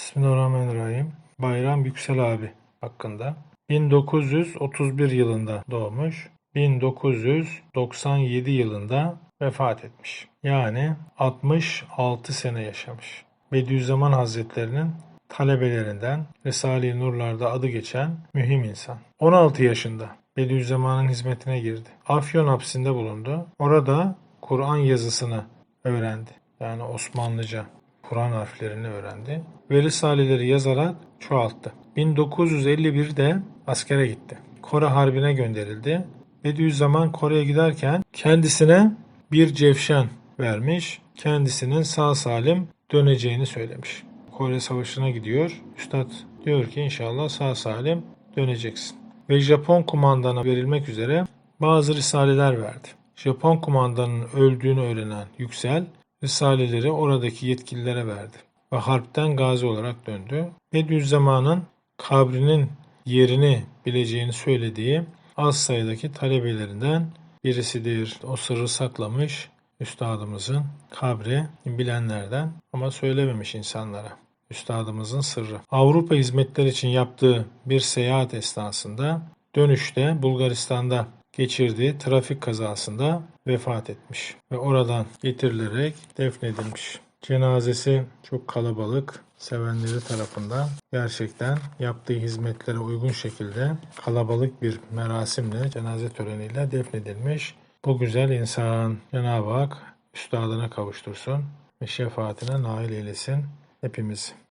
Bismillahirrahmanirrahim. Bayram Yüksel abi hakkında. 1931 yılında doğmuş. 1997 yılında vefat etmiş. Yani 66 sene yaşamış. Bediüzzaman Hazretlerinin talebelerinden Risale-i Nurlar'da adı geçen mühim insan. 16 yaşında Bediüzzaman'ın hizmetine girdi. Afyon hapsinde bulundu. Orada Kur'an yazısını öğrendi. Yani Osmanlıca Kur'an harflerini öğrendi ve Risaleleri yazarak çoğalttı. 1951'de askere gitti. Kore Harbi'ne gönderildi. Bediüzzaman Kore'ye giderken kendisine bir cevşen vermiş. Kendisinin sağ salim döneceğini söylemiş. Kore Savaşı'na gidiyor. Üstad diyor ki inşallah sağ salim döneceksin. Ve Japon kumandana verilmek üzere bazı risaleler verdi. Japon kumandanın öldüğünü öğrenen Yüksel, risaleleri oradaki yetkililere verdi ve harpten gazi olarak döndü. Bediüzzaman'ın kabrinin yerini bileceğini söylediği az sayıdaki talebelerinden birisidir. O sırrı saklamış üstadımızın kabri bilenlerden ama söylememiş insanlara. Üstadımızın sırrı. Avrupa hizmetler için yaptığı bir seyahat esnasında dönüşte Bulgaristan'da geçirdiği trafik kazasında vefat etmiş ve oradan getirilerek defnedilmiş. Cenazesi çok kalabalık, sevenleri tarafından gerçekten yaptığı hizmetlere uygun şekilde kalabalık bir merasimle, cenaze töreniyle defnedilmiş. Bu güzel insan Cenab-ı Hak üstadına kavuştursun ve şefaatine nail eylesin hepimizi.